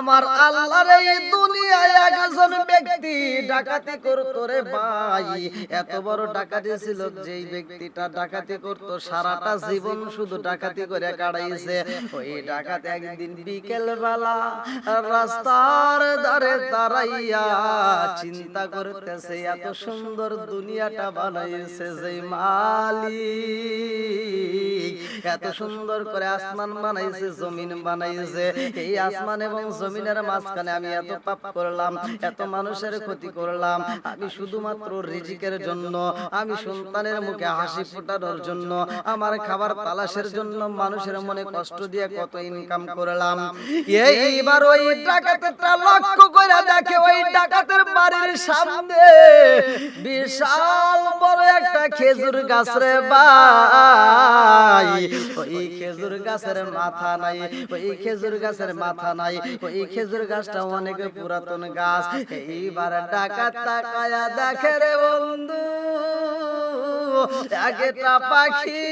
আমার আল্লাহর এই দুনিয়ায় একজন ব্যক্তি ডাকাতি করতো রে ভাই। এত বড় ডাকাতি ছিল যেই ব্যক্তিটা ডাকাতি করত, সারাটা জীবন শুধু ডাকাতি করে কাটাইছে। ওই ডাকাত একদিন বিকেল বেলা রাস্তার ধারে দাঁড়াইয়া চিন্তা করতেছে, এত সুন্দর দুনিয়াটা বানাইছে যে মালিক। এত সুন্দর করে আসমান বানাইছে, জমিন বানাইছে। এই আসমান এবং জমিনের মাঝখানে আমি এত পাপ করলাম, এত মানুষের ক্ষতি করলাম। আমি শুধুমাত্র রিজিকের জন্য, আমি সন্তানের মুখে হাসি ফোটানোর জন্য, আমার খাবার তালাশের জন্য মানুষের মনে কষ্ট দিয়ে কত ইনকাম করলাম। এইবার ওই ডাকাতেরটা লক্ষ্য করে দেখে, ওই ডাকাতের বাড়ির সামনে বিশাল বড় একটা খেজুর গাছ রে ভাই। ওই খেজুর গাছের মাথা নাই ওই খেজুর গাছের মাথা নাই ওই খেজুর গাছটা অনেক পুরাতন গাছ। এইবার ডাকাত তাকায়া দেখে রে বন্ধু একটা পাখি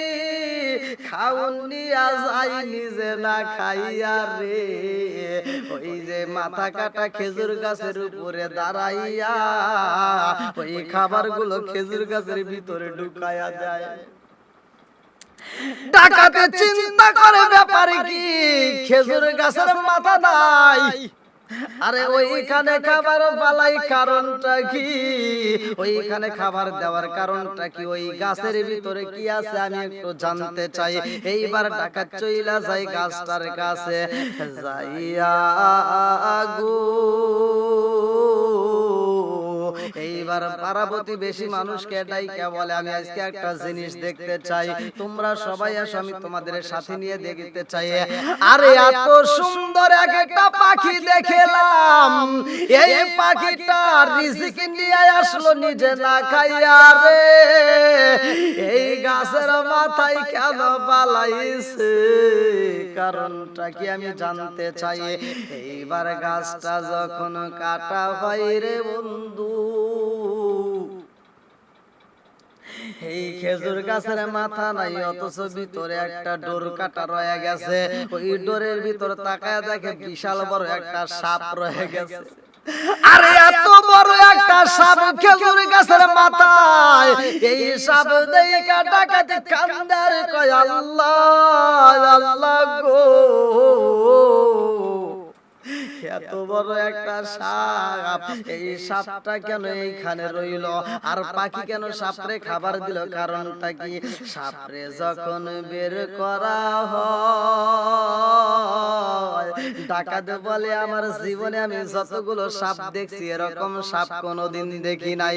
খাউন নিয়া যাই নিজে না খাইয়া রে। ওই যে মাথা কাটা খেজুর গাছের উপরে দাঁড়াইয়া ওই খাবারগুলো খেজুর গাছের ভিতরে ঢুকায়া যায়। ডাকাতে চিন্তা করে ব্যাপারে কি? খেজুর গাছের মাথা নাই। আরে ওইখানে খাবার পালাই কারণটা কি? ওইখানে খাবার দেওয়ার কারণটা কি? ওই গাছের ভিতরে কি আছে? আমি একটু জানতে চাই। এইবার ডাকাত চইলা যাই গাছটার কাছে। যাইয়া গো। এইবার পারাবতী বেশি মানুষকে ডাইকা বলে, আমি আজকে একটা জিনিস দেখতে চাই। তোমরা সবাই আসো, আমি তোমাদের সাথে নিয়ে দেখতে চাই। আরে এত সুন্দর এক একটা পাখি দেখলাম। এই পাখিটা রিজিক নিয়ে আসলো নিজে না খাইয়া রে। এই গাছের মাথায় কেন পালাইছে? কারণটা কি আমি জানতে চাই? এইবার গাছটা যখন কাটা হয় রে বন্ধু এই খেজুর গাছের মাথা নাই, অথচ ভিতরে একটা ডোর কাটা রয়ে গেছে। ওই ডোরের ভিতর তাকায় দেখে বিশাল বড় একটা সাপ রয়ে গেছে। আরে এত বড় একটা সাপ খেজুর গাছের মাথায়। এই সাপ দেখা ডাকাতে কান্দার কয়, আল্লাহ আল্লাহ গো। এত বড় একটা সাপ। এই সাপটা কেন এইখানে রইল? আর পাখি কেন সাপরে খাবার দিল? কারণটা কি? সাপরে যখন বের করা হয় বলে, আমার জীবনে আমি যতগুলো সাপ দেখছি, এরকম সাপ কোনোদিন দেখি নাই।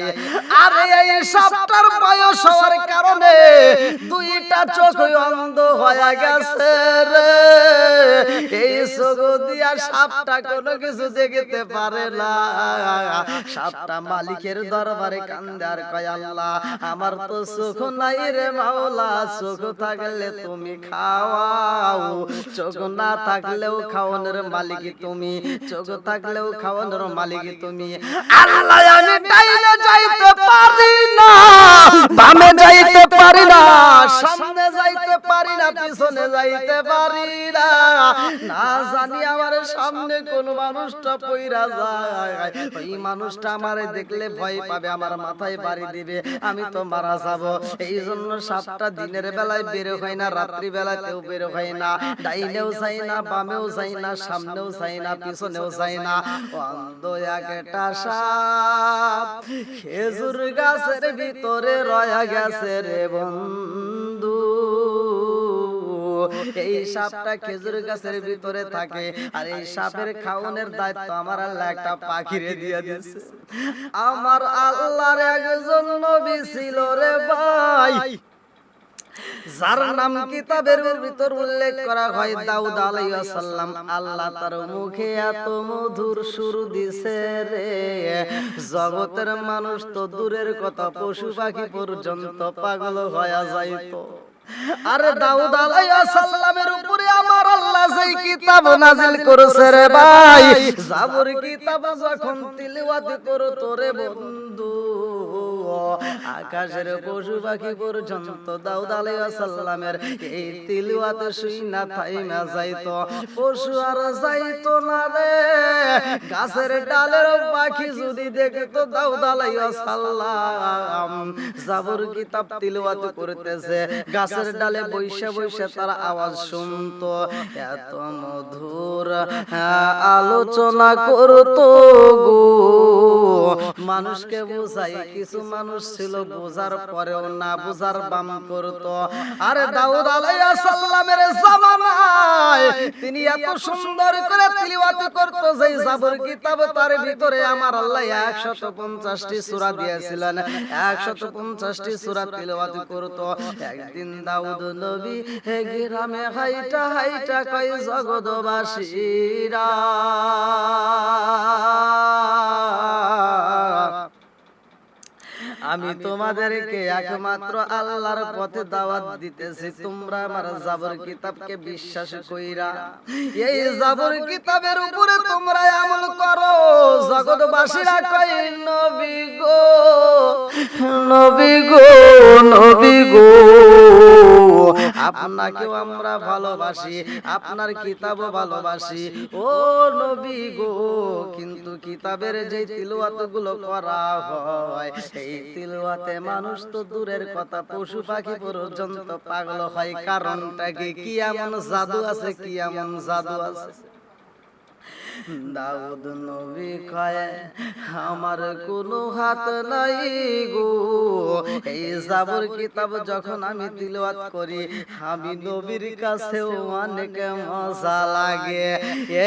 আরে, এই সাপটার বয়স হওয়ার কারণে দুইটা চোখ অন্ধ হয়ে গেছে এই চোখ দিয়া সাপটা কোনো কিছু দেখতে পারে না। সাপটা মালিকের দরবারে কান্দার কয় আল্লাহ, আমার তো চোখ নাই রে মাওলা চোখ থাকলে তুমি খাওয়াও। চোখ না থাকলেও খাওয়ানোর মালিক তুমি, চোখ থাকলেও খাওয়ানোর মালিক তুমি। আল্লাহ আমি ডাইনে যাইতে পারি না, বামে যাইতে পারি না সামনে যাইতে পারি না পিছনে যাইতে পারি না জানি আমার সামনে কোন মানুষটা পইরা যায়। ওই মানুষটা আমারে দেখলে ভয় পাবে, আমার মাথায় বাড়ি দিবে, আমি তো মারা যাব। এই জন্য সাতটা দিনের বেলায় বের হয় না, রাত্রি বেলাতেও বের হয় না। ডাইনেও চাই না, বামেও চাই না, সামনেও চাই না, পিছনেও চাই না। অন্ধ একটা সাপ খেজুর গাছের ভিতরে রয়া গেছে রে বন্ধু। এই সাপটা খেজুর গাছের ভিতরে থাকে। আর এই সাপের খাওয়ানোর দায়িত্ব আমার আল্লাহ একটা পাখিরে দিয়ে দিয়েছে আমার আল্লাহর একজন নবী ছিল রে ভাই। যার নাম কিতাবের ভিতর উল্লেখ করা হয় দাউদ আলাইহিস সালাম। আল্লাহ তার মুখে এত মধুর সুর দিছে রে। জগতের মানুষ তো দূরের কথা পশু পাখি পর্যন্ত পাগল হয়ে যাইতো। আরে দাউদ আলাইহিস সালামের উপরে আমার আল্লাহ যেই কিতাব নাজিল করেছে রে ভাই জাবুর কিতাব যখন তিলাওয়াত করো তোরে বন্ধু। আকাশের পশু পাখি পর্যন্ত দাউদ আলাইসাল্লামের এই তিলওয়াত শুই না থাইমা যাইতো পশু আর যাইতো না রে। গাছের ডালের পাখি যদি দেখতো দাউদ আলাইসাল্লাম জাবর কিতাব তিলওয়াত করতেছে গাছের ডালে বৈশা বৈশা তারা আওয়াজ শুনতো। এত মধুর হ্যাঁ, আলোচনা করতো গো। মানুষকে বোঝাই কিছু মানুষ ছিল বোঝার পরেও না বোঝার বাম করতো। আরে দাউদ আলাইহিস সালামের জামানায় তিনি এত সুন্দর করে তিলাওয়াত করতো যে জাবর কিতাব তার ভিতরে আমার আল্লাহ 150টি সূরা দিয়েছিলেন। 150টি সূরা তিলাওয়াত করতো। একদিন দাউদ নবী হে গ্রামে হাইটা হাইটা কই জগৎবাসীরা। আমি তোমাদেরকে একমাত্র আল্লাহর পথে দাওয়াত দিতেছি। তোমরা আমার জাবর কিতাবকে বিশ্বাস কইরা এই জাবর কিতাবের উপরে তোমরা আমল করো। জগৎবাসীরা কই নবী গো নবী গো নবী গো আপনাকেও আমরা ভালোবাসি আপনার কিতাবও ভালোবাসি। ও নবী গো কিন্তু কিতাবের যে তিলুয়াতগুলো করা হয় এই তিলুয়াতে মানুষ তো দূরের কথা পশু পাখি পর্যন্ত পাগল হয়। কারণটা কি? কি? এমন জাদু আছে? কি এমন জাদু আছে? দাউদ নবী কয়, আমার কোনো হাত নাই গো। এই জাবর কিতাব যখন আমি তিলওয়াত করি, আমি নবীর কাছেও অনেক মজা লাগে।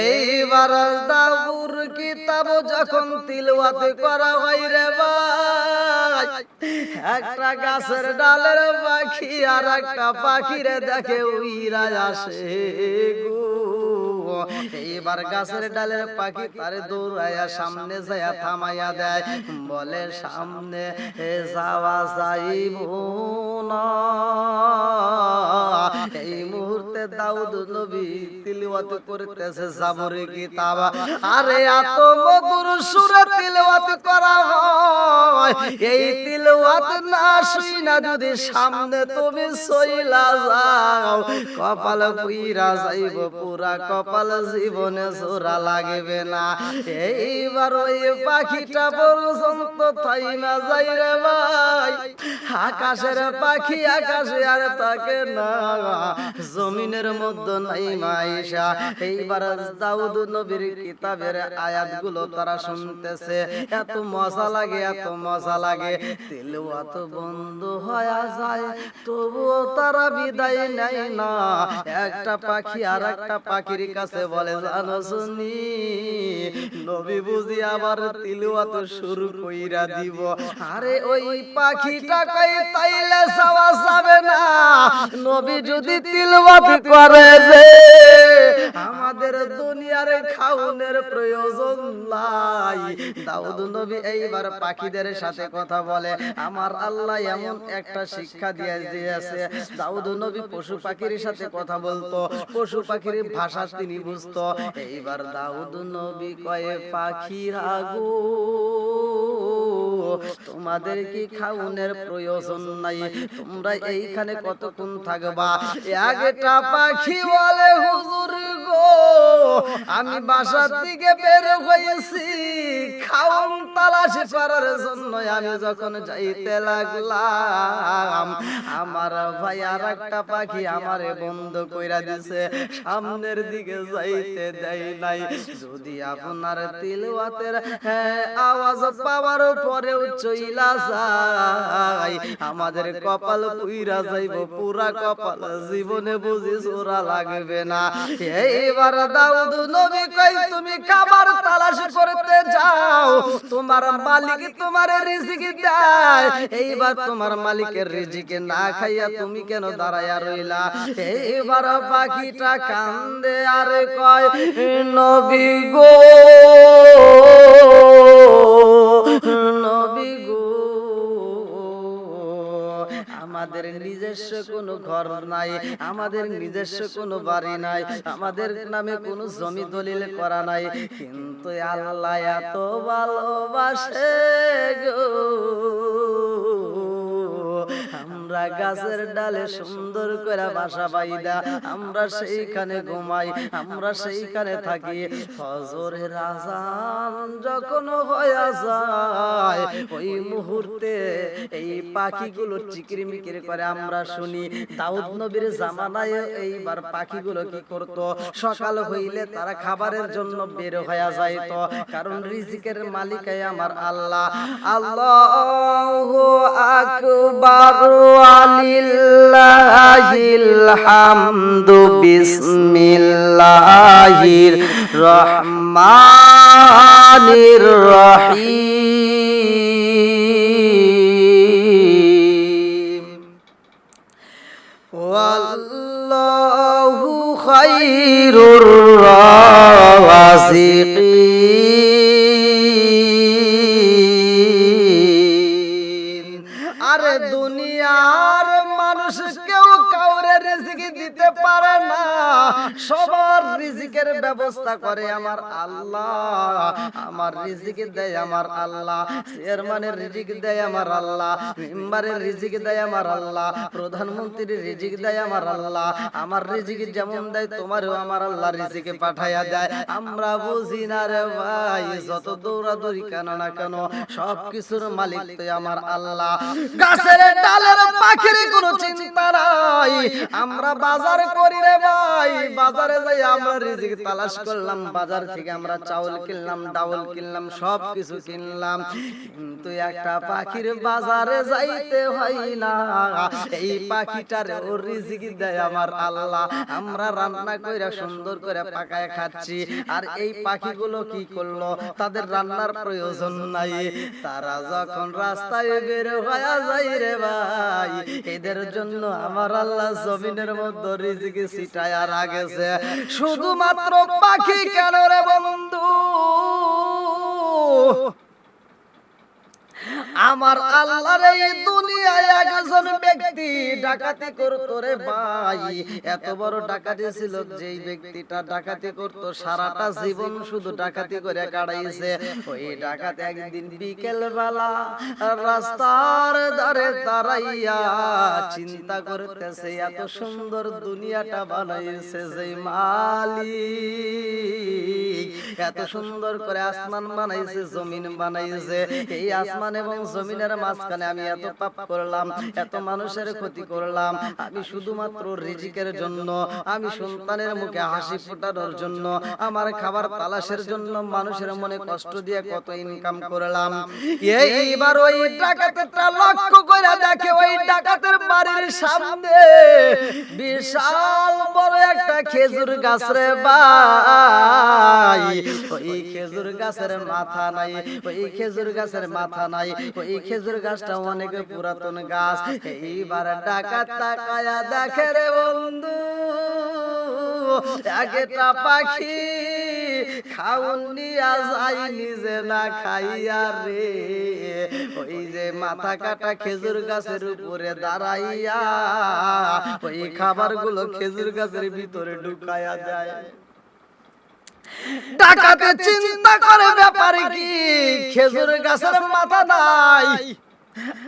এইবার দাবুর কিতাব যখন তিলওয়াত করা হয় রে ভাই, একটা গাছের ডালের পাখি আর একটা পাখিরে দেখে উইরা আসে গো। এইবার গাছের ডালের পাখি তারে দৌড়াইয়া সামনে যাইয়া থামাইয়া দেয়। বলে, সামনে যাওয়া যাইব এই মুহূর্তে দাউদ নবী তিলওয়াত করতেছে জাবরে কিতাব। আরে, এত মধুর সুরে তিলওয়াত করা হয়। এই তিলওয়াত না শুই না যদি সামনে তুমি সইলা যাও, কপাল পুইরা যাইব পুরা কপাল জীবনে জোড়া লাগবে না। এইবার ওই পাখিটা পর্যন্ত থাই না যাই রে ভাই। আকাশের পাখি আকাশে আর থাকে না। জমিনের মধ্যে নাই মাইশা। এইবার দাউদ নবীর কিতাবের আয়াতগুলো তারা শুনতেছে। এত মজা লাগে এত মজা লাগে। তিলওয়াত বন্ধ হয়ে যায় তবুও তারা বিদায় নেয় না। একটা পাখি আর একটা পাখির কাছে বলে, জানো শুনি, নবী বুঝি আবার তিলওয়াত শুরু কইরা দিব। আরে ওই পাখিটা কই, তাইলে যাওয়া যাবে না। নবী যদি তিলওয়াত করে রে আমাদের দুনিয়ার খাউনের প্রয়োজন নাই। দাউদ নবী এইবার পাখিদের সাথে কথা বলে আমার আল্লাহ এমন একটা শিক্ষা দিয়ে দিয়েছে। দাউদ নবী পশু পাখির সাথে কথা বলতো পশু পাখির ভাষা তিনি বুঝতো। এইবার দাউদ নবী কয়ে পাখিরা গো তোমাদের কি খাউনের প্রয়োজন নাই। তোমরা এইখানে কতক্ষণ থাকবা? একটা পাখি বলে হুজুর গো আমি বাসার দিকে বের হয়েছি। খাওন তালাশ করার জন্য আমি যখন যাইতে লাগলাম আমার ভাই আর একটা পাখি আমারে বন্ধ কইরা দিছে। সামনের দিকে যাইতে দেয় নাই। যদি আপনার তিলওয়াতের হ্যাঁ, আওয়াজ পাওয়ার পরেও চইলা যায় আমাদের কপাল পুইরা যাইব, পুরা কপাল জীবনে বুঝি লাগবে না। এইবার দাউদ নবী কই তুমি খাবার তালাশ করতে যাও, তোমার মালিক তোমার রিজিক দেয়। এইবার তোমার মালিকের রিজিকে না খাইয়া তুমি কেন দাঁড়াইয়া রইলা? এইবার পাখিটা কান্দে আর কয়, নবী গো নবী গো। আমাদের নিজস্ব কোনো ঘর নাই, আমাদের নিজস্ব কোনো বাড়ি নাই, আমাদের নামে কোনো জমি দলিল করা নাই। কিন্তু আল্লাহ এত ভালোবাসে গো। আমরা গাছের ডালে সুন্দর করে বাসা বাইদা আমরা সেইখানে ঘুমাই, আমরা সেইখানে থাকি। ফজরের আজান যখন হয়ে যায়, ওই মুহূর্তে এই পাখিগুলো চিকির মিকির করে আমরা শুনি, দাউদ নবীর জামানায় এইবার পাখিগুলো কি করত? সকাল হইলে তারা খাবারের জন্য বের হয়ে যাইত, কারণ রিজিকের মালিকায় আমার আল্লাহ। আল্লাহ আকবার। বিসমিল্লাহির রহমানির রহিম। ওয়াল্লাহু খায়রুর কেউ কাউরে রিজিক দিতে পারে না। সবার রিজিকের ব্যবস্থা করে আমার আল্লাহ। আমার রিজিক দেয় দেয় আমার আল্লাহ। রিজিক যেমন দেয়, তোমারও আমার আল্লাহ রিজিকে পাঠাইয়া দেয়। আমরা বুঝি না রে ভাই, যত দৌড়াদৌড়ি কেন না কেন সব কিছুর মালিক তো আমার আল্লাহ। গাছের ডালের পাখির কোনো চিন্তা নাই। আমরা বাজার করি রে ভাই, বাজারে যাই আমরা রিজিক তালাশ করলাম, বাজার থেকে আমরা চাউল কিনলাম, ডাউল কিনলাম সব কিছু কিনলাম। কিন্তু একটা পাখির বাজারে যাইতে হয় না। এই পাখিটার ও রিজিক দেয় আমার আল্লাহ। আমরা রান্না কইরা সুন্দর করে পাকায় খাচ্ছি। আর এই পাখিগুলো কি করল? তাদের রান্নার প্রয়োজন নাই। তারা যখন রাস্তায় বের হয়ে যায় রে ভাই, এদের জন্য আমার আল্লাহ জমিনের মধ্যে রিজিক আর রাখেছে শুধুমাত্র পাখি কেন রে বন্ধু? আমার আল্লাহর এই দুনিয়ায় একজন ব্যক্তি ডাকাতি করতো রে ভাই। এত বড় ডাকাতি ছিল যেই ব্যক্তিটা ডাকাতি করত, সারাটা জীবন শুধু ডাকাতি করে কাটাইছে। ওই ডাকাত একদিন বিকেল বেলা রাস্তার ধারে দাঁড়াইয়া চিন্তা করতেছে, এত সুন্দর দুনিয়াটা বানাইছে যে মালিক। এত সুন্দর করে আসমান বানাইছে, জমিন বানাইছে। এই আসমান এবং জমিনের মাঝখানে আমি এত পাপ করলাম, এত মানুষের ক্ষতি করলাম। আমি শুধুমাত্র রিজিকের জন্য, আমি সন্তানের মুখে হাসি ফোটানোর জন্য, আমার খাবার তালাশের জন্য মানুষের মনে কষ্ট দিয়ে কত ইনকাম করলাম। এইবার ওই ডাকাতেরটা লক্ষ্য করে দেখে ওই ডাকাতের বাড়ির সামনে বিশাল বড় একটা খেজুর গাছ রে ভাই। ওই খেজুর গাছের মাথা নাই, ওই খেজুর গাছের মাথা নাই ওই খেজুর গাছটা অনেক পুরাতন গাছ। এইবার ডাকাত তাকায়া দেখে রে বন্ধু, একটা পাখি খাউন নিয়া যাই নিজে না খাইয়া রে। ওই যে মাথা কাটা খেজুর গাছের উপরে দাঁড়াইয়া, ওই খাবারগুলো খেজুর গাছের ভিতরে ঢুকায়া দেয়। ডাকাতে চিন্তা করে ব্যাপারে কি? খেজুর গাছের মাথা নাই।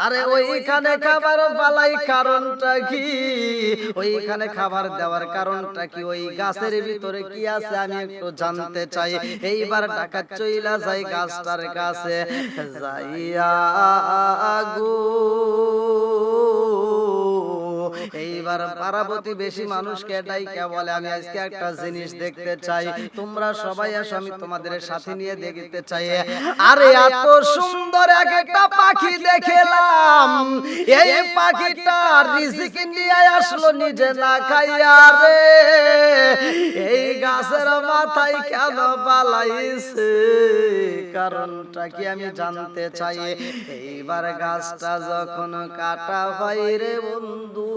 আরে ওইখানে খাবার পালাই কারণটা কি? ওইখানে খাবার দেওয়ার কারণটা কি? ওই গাছের ভিতরে কি আছে? আমি একটু জানতে চাই। এইবার ডাকাত চইলা যাই গাছটার কাছে। যাইয়া গো এইবার পারাবতী বেশি মানুষকে ডাইকা বলে, আমি আজকে একটা জিনিস দেখতে চাই। তোমরা সবাই আসো, আমি তোমাদের সাথে নিয়ে দেখতে চাই। আরে এত সুন্দর এক একটা পাখি দেখলাম। এই পাখিটা রিজিক নিয়ে আসলো নিজে না খাইয়া রে। এই গাছের মাথায় কেন পালাইছে? কারণটা কি আমি জানতে চাই? এইবার গাছটা যখন কাটা হয় রে বন্ধু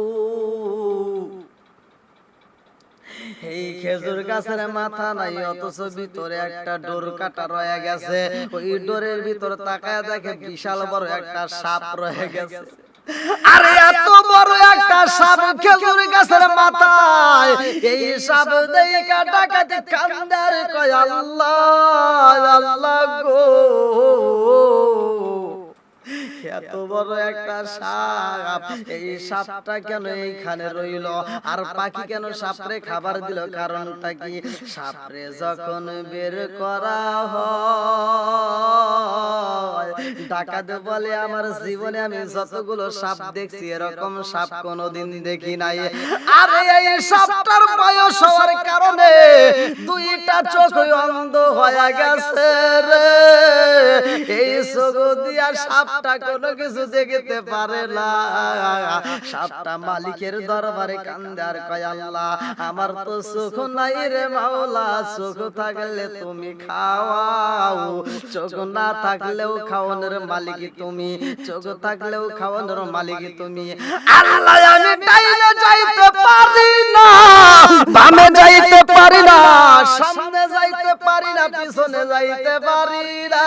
এই খেজুর গাছের মাথা নাই, অথচ ভিতরে একটা ডোর কাটা রয়ে গেছে। ওই ডোরের ভিতর তাকায় দেখে বিশাল বড় একটা সাপ রয়ে গেছে। আরে এত বড় একটা সাপ খেজুর গাছের মাথায়। এই সাপ দেখা ডাকাতে কান্দার কয়, আল্লাহ আল্লাহ গো। এত বড় একটা সাপ এই সাপটা কেন এইখানে রইল? আর পাখি কেন সাপরে খাবার দিল? কারণটা কি? সাপরে যখন বের করা হয় ডাকাত বলে আমার জীবনে আমি যতগুলো সাপ দেখছি এরকম সাপ কোনোদিন দেখি নাই। আরে এই সাপটার বয়স হওয়ার কারণে দুইটা চোখ অন্ধ হয়ে গেছে রে। এই চোখ দিয়া সাপটা কোনো কিছু দেখতে পারে না। সাপটা মালিকের দরবারে কান্দে আর কয় আল্লাহ, আমার তো চোখ নাই রে মাওলা চোখ থাকলে তুমি খাওয়াও। চোখ না থাকলেও খাওয়ানোর মালিক তুমি, চোখ থাকলেও খাওয়ানোর মালিক তুমি। আল্লাহ আমি ডাইনে যাইতে পারি না, বামে যাইতে পারি না। সামনে যাইতে পারি না পিছনে যাইতে পারি না।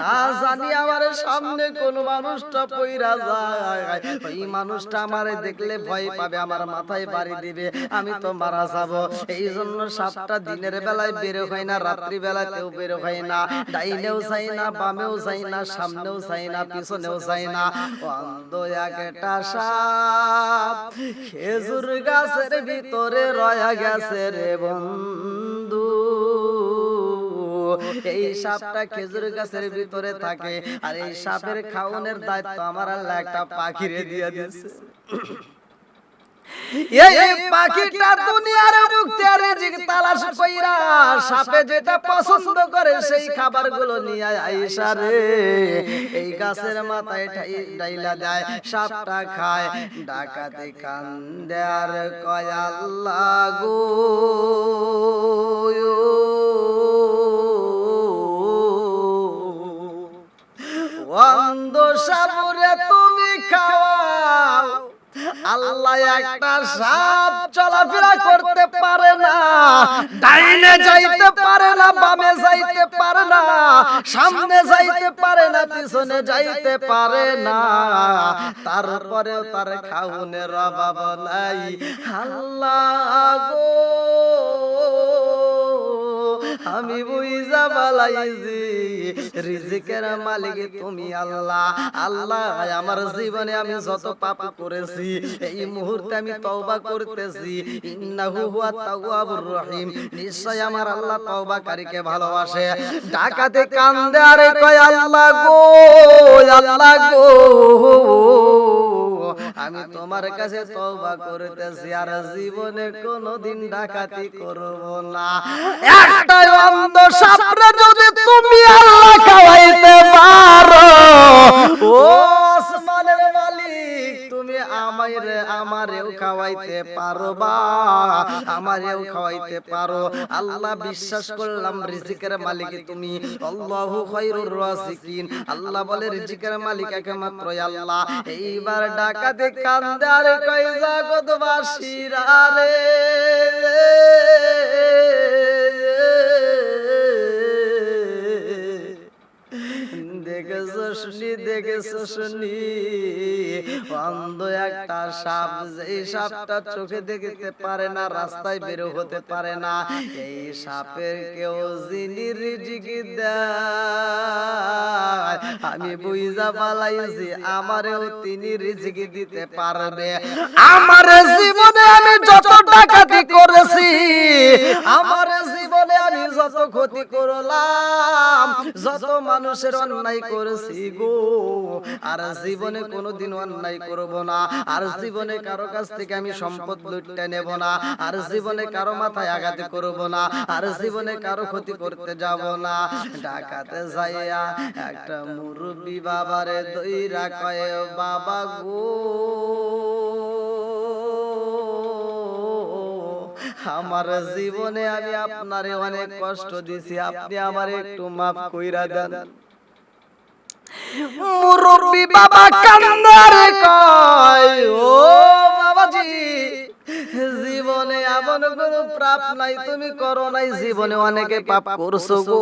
না। জানি আমার সামনে কোন মানুষটা পইরা যায়। ওই মানুষটা আমারে দেখলে ভয় পাবে আমার মাথায় বাড়ি দিবে। আমি তো মারা যাব। এই জন্য সাতটা দিনের বেলায় বের হয় না রাত্রি বেলাতেও বের হয় না। ডাইনেও চাই না বামেও চাই না সামনেও চাই না পিছনেও চাই না। অন্ধ একটা সাপ খেজুর গাছের ভিতরে রয়া গেছে রে বন্ধু। এই সাপটা খেজুর গাছের ভিতরে থাকে, আর এই সাপের খাওয়ানোর দায়িত্ব আমার আল্লাহ একটা পাখিরে দিয়ে দিয়েছে। এই পাখিটা দুনিয়ার মুক্তি আর রিজিক তালাশ কইরা সাপে যেটা পছন্দ করে সেই খাবারগুলো নিয়ে আইসা রে এই গাছের মাথায় ঠাই- ডাইলা দেয় সাপটা খায় ডাকাতে কান্দে আর কয় আল্লাহ। গো অন্ধ সাপুরে তুমি খাওয়াও আল্লাহ একটা সাপ চলাফেরা করতে পারে না। ডাইনে যাইতে পারে না বামে যাইতে পারে না। সামনে যাইতে পারে না পিছনে যাইতে পারে না। তারপরেও তার খাউনের অভাব নাই। আল্লাহ গো। আমি বুঝা বালাইছি রিজিকের মালিক তুমি আল্লাহ। আল্লাহ। আমার জীবনে আমি যত পাপ করেছি এই মুহূর্তে আমি তওবা করতেছি। ইন্নাহু হুয়া তাওয়াবুর রহিম। নিশ্চয় আমার আল্লাহ তওবাকারীকে ভালোবাসে। ডাকাতে কান্দে আরে কয় আল্লাহ গো আল্লাহ গো। আমি তোমার কাছে তওবা করতেছি। আর জীবনে কোনোদিন ডাকাতি করব না। একটা অন্ধ সাপরে যদি তুমি আল্লাহ খাওয়াইতে পারো ও আমারেও খাওয়াইতে পারো বা আমারেও খাওয়াইতে পারো। আল্লাহ বিশ্বাস করলাম রিজিকের মালিক তুমি। আল্লাহু খায়রুর রাজিকিন। আল্লাহ বলে রিজিকের মালিক একমাত্র আল্লাহ। এইবার ডাকাতে কান্দে আর কই জগৎবাসীরা রে। অন্ধ একটা সাপ সাপটা চোখে দেখতে পারে না, রাস্তায় বের হতে পারে না। এই সাপের কেউ যিনি রিজিক দেয়। আমি বুঝা পালাইছি আমারেও তিনি রিজিক দিতে পারবে। আমার জীবনে আমি যত ডাকাতি করেছি। আমার জীবনে আমি যত ক্ষতি করলাম, যত মানুষের অন্যায় করেছি গো। আর জীবনে কোনোদিন অন্যায় করব না। আর জীবনে কারও কাছ থেকে আমি সম্পদ লুটতে নেব না। আর জীবনে কারও মাথায় আঘাত করব না। আর জীবনে কারও ক্ষতি করতে যাব না। ডাকাতে যাইয়া একটা মুরব্বী বাবারে দইরা কয়ে, বাবা গো আমার জীবনে আমি আপনারে অনেক কষ্ট দিছি। আপনি আমার একটু মাফ কইরা দেন। মুরব্বী বাবা কান্দারে কয়, ও বাবাজি, জীবনে এমন কোনো পাপ নাই, তুমি করো নাই, জীবনে অনেকে পাপ করছ গো।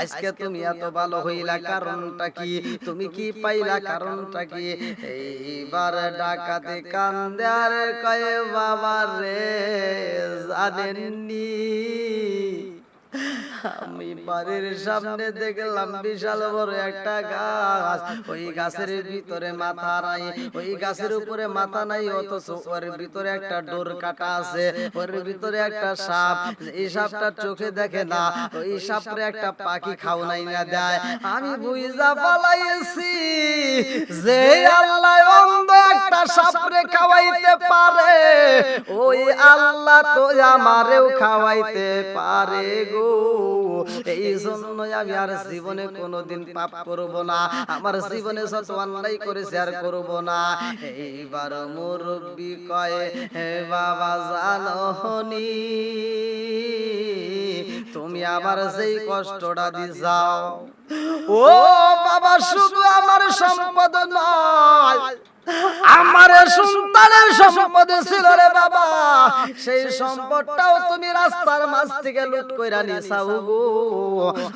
আজকে তুমি এত ভালো হইলা, কারণটা কি? তুমি কি পাইলা, কারণটা কি? এইবার ডাকাতে কান্দে আর কয়ে, বাবা রে, জানেননি? আমি বাড়ির সামনে দেখলাম বিশাল বড় একটা গাছ। ওই গাছের ভিতরে মাথা নাই। ওই গাছের উপরে মাথা নাই অথচ ওর ভিতরে একটা ডোর কাটা আছে। ওর ভিতরে একটা সাপ। এই সাপটা চোখে দেখে না। ওই সাপরে একটা পাখি খাও নাই না দেয়। আমি বুঝা পালাইছি যে আল্লাহ অন্ধ একটা সাপরে খাওয়াইতে পারে। ওই আল্লাহ তো আমারেও খাওয়াইতে পারে গো। এই জন্য আমি আর জীবনে কোনোদিন পাপ করব না। আমার জীবনে যত অন্যায় করেছি আর করব না। এইবার মুরব্বি কয়ে হে বাবা জানহনি তুমি আমার সেই কষ্টটা দি যাও। ও বাবা শুধু আমার সম্পদ নয়। আমার সন্তানের সম্পদ ছিল রে বাবা। সেই সম্পদটাও তুমি রাস্তার মাঝ থেকে লুট কইরা নিছাও গো।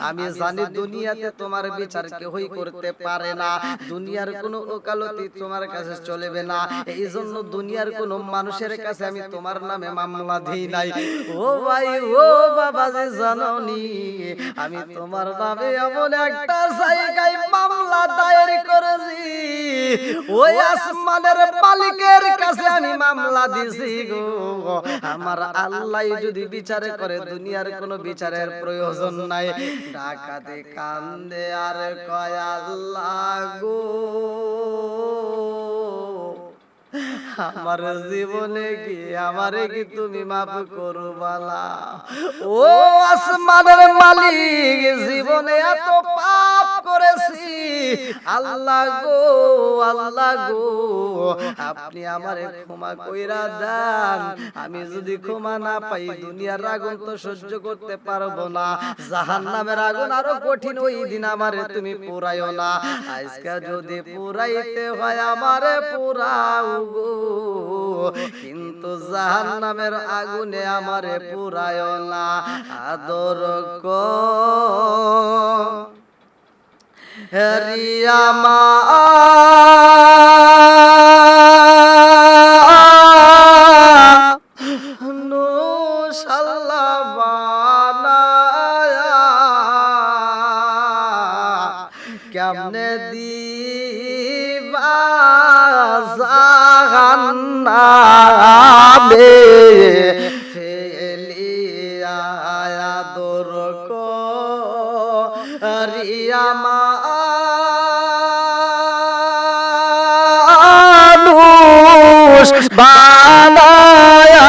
আমি জানি দুনিয়াতে তোমার বিচার কেউই করতে পারে না। দুনিয়ার কোনো ওকালতি তোমার কাছে চলবে না। এই জন্য দুনিয়ার কোনো মানুষের কাছে আমি তোমার নামে মামলা দিই নাই। ও ভাই ও বাবা যে জাননি। আমি তোমার নামে এমন একটা জায়গায় মামলা দায়ের করেছি। ওই আসমানের মালিকের কাছে আমি মামলা দিছি গো। আমার আল্লাহ যদি বিচার করে দুনিয়ার কোনো বিচারের প্রয়োজন নাই। ডাকাতে কান্দে আর কয় আল্লাহ গো। আমার জীবনে কি আমারে কি তুমি মাফ করবালা? ও আসমানের মালিক জীবনে এত পাপ করেছি। আল্লাহ গো আল্লাহ গো আপনি আমারে ক্ষমা কইরা দেন। আমি যদি ক্ষমা না পাই দুনিয়ার আগুন তো সহ্য করতে পারব না। জাহান্নামের আগুন আরও কঠিন ওই দিন আমারে তুমি পুরাইও না। আজকে যদি পুরাইতে হয় আমারে পুরাও গো। কিন্তু জাহান্নামের আগুনে আমারে পুরায় না। আদর ক। হরিয়ামা জাহান্নামে ফেলিয়া দর রিয়ামা মানুষ বানায়া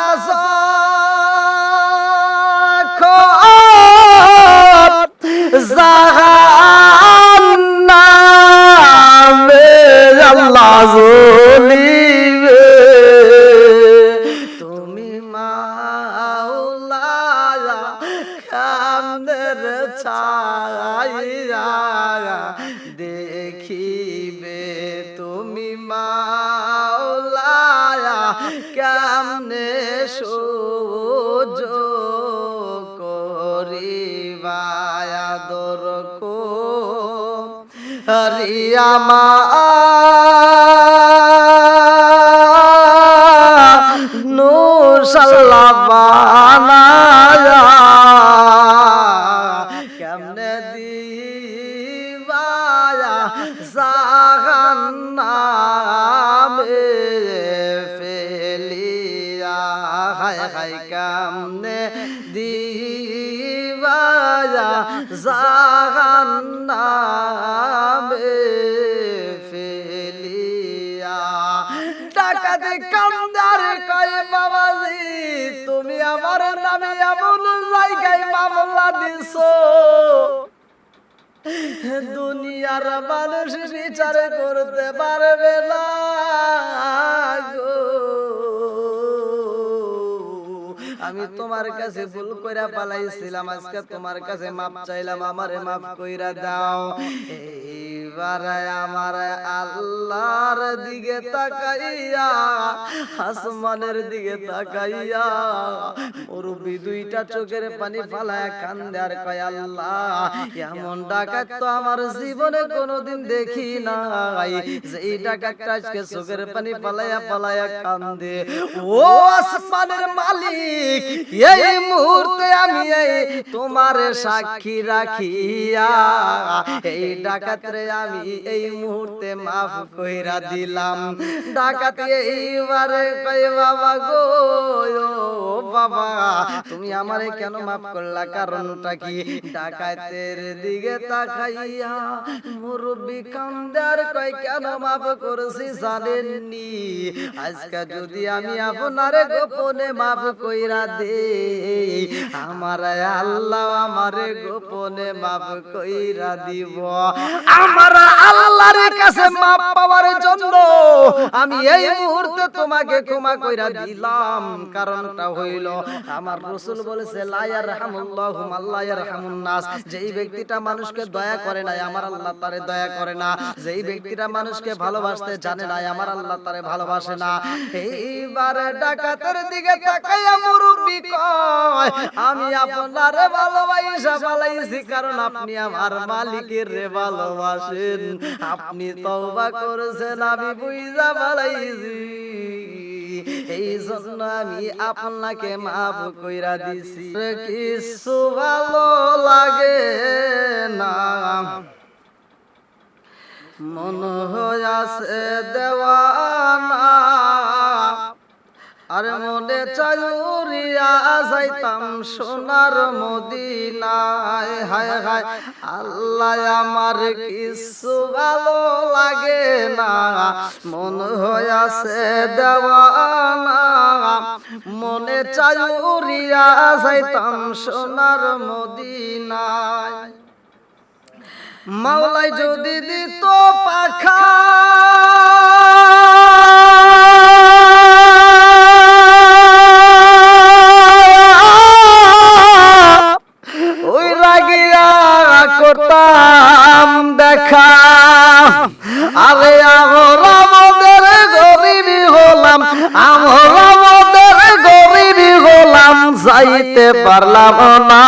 i'm Gaza. নু সাল্লাবানায়া কেমনে দিবায়া জাহান্নামে ফেলিয়া? হায় হায় কেমনে দিবায়া জাহান্নামে ডাকাতে কামদার বাবাজি, তুমি আমার নামে এমন জায়গায় মামলা দিছো দুনিয়ার মানুষ বিচার করতে পারবে না গো। আমি তোমার কাছে ভুল কইরা পালাইছিলাম আজকে তোমার কাছে মাপ চাইলাম আমারে মাপ কইরা দাও। এইবার আমার আল্লাহর দিকে তাকাইয়া আসমানের দিকে তাকাইয়া মুরব্বি দুইটা চোখের পানি ফালায় কান্দে আর কয় আল্লাহ এমন ডাকাত তো আমার জীবনে কোনোদিন দেখি নাই। যে এই ডাকাতটা আজকে চোখের পানি পালায়া পালায়া কান্দে ও আসমানের মালিক এই মুহূর্তে আমি এই তোমার সাক্ষী রাখিয়া, এই ডাকাতরে আমি এই মুহূর্তে মাফ কইরা দিলাম। এইবারে কই বাবা গো বাবা, তুমি আমারে কেন মাফ করলা? কারণটা কি? ডাকাতের দিকে তাকাইয়া মুরব্বি কান্দার কয়, কেন মাফ করছি জানেননি? আজকে যদি আমি আপনারে গোপনে মাফ কইরা দে আমার আল্লাহ আমারে গোপনে মাফ কইরা দিব। আমার আল্লাহর কাছে মাপ পাওয়ার জন্য আমি এই মুহূর্তে তোমাকে ক্ষমা কইরা দিলাম। কারণটা হইল, আমার রাসূল বলেছে, লা ইয়ারহামুল্লাহু আল্লাহ ইয়ারহামুন নাস। যেই ব্যক্তিটা মানুষকে দয়া করে না আমার আল্লাহ তারে দয়া করে না। যেই ব্যক্তিটা মানুষকে ভালোবাসতে জানে না আমার আল্লাহ তারে ভালোবাসে না। এইবার ডাকাতের দিকে তাকাইয়া কয় আমি আপনারে ভালোবাসা পালাইছি কারণ আপনি আমার মালিকের রে ভালোবাসেন। আপনি তওবা করেছেন আমি বুঝা পালাইছি। এই জন্য আমি আপনাকে মাফ কইরা দিছি। কিছু ভালো লাগে না। মন হইয়াছে দেওয়ানা। আর মনে চাইয়া যাইতাম সোনার মদিনায়। হায় হায় আল্লাহ আমার কিছু ভালো লাগে না। মন হইয়াছে দেওয়ানা। মনে চাইয়া যাইতাম সোনার মদিনায়। মাওলাই যদি দিত পাখা। Deus যাইতে পারলাম না।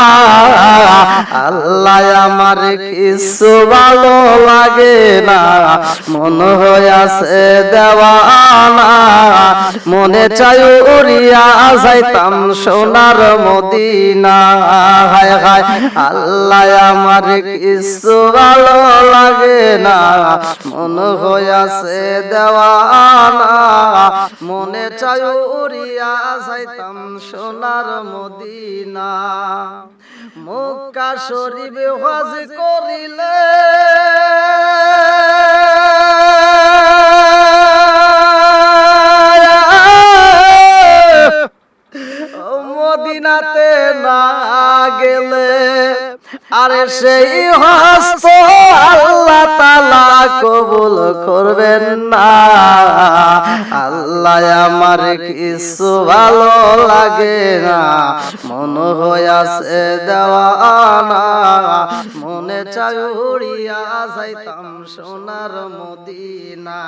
আল্লাহ আমার কিছু ভালো লাগে না। মন হইয়াছে দেওয়ানা। মনে চাই উড়িয়া যাইতাম সোনার মদিনা। হায় হায়, আল্লাহ আমার কিছু ভালো লাগে না। মন হইয়াছে দেওয়ানা। মনে চাই উড়িয়া যাইতাম সোনার মদিনা মক্কা শরীফ হজ করিলে। মদিনাতে না গেলে আরে সেই হস্ত আল্লাহ তালা কবুল করবেন না। আল্লাহ আমার কিছু ভালো লাগে না। মন হইয়াছে দেওয়ানা মনে চাই উড়িয়া যাইতাম সোনার মদিনা।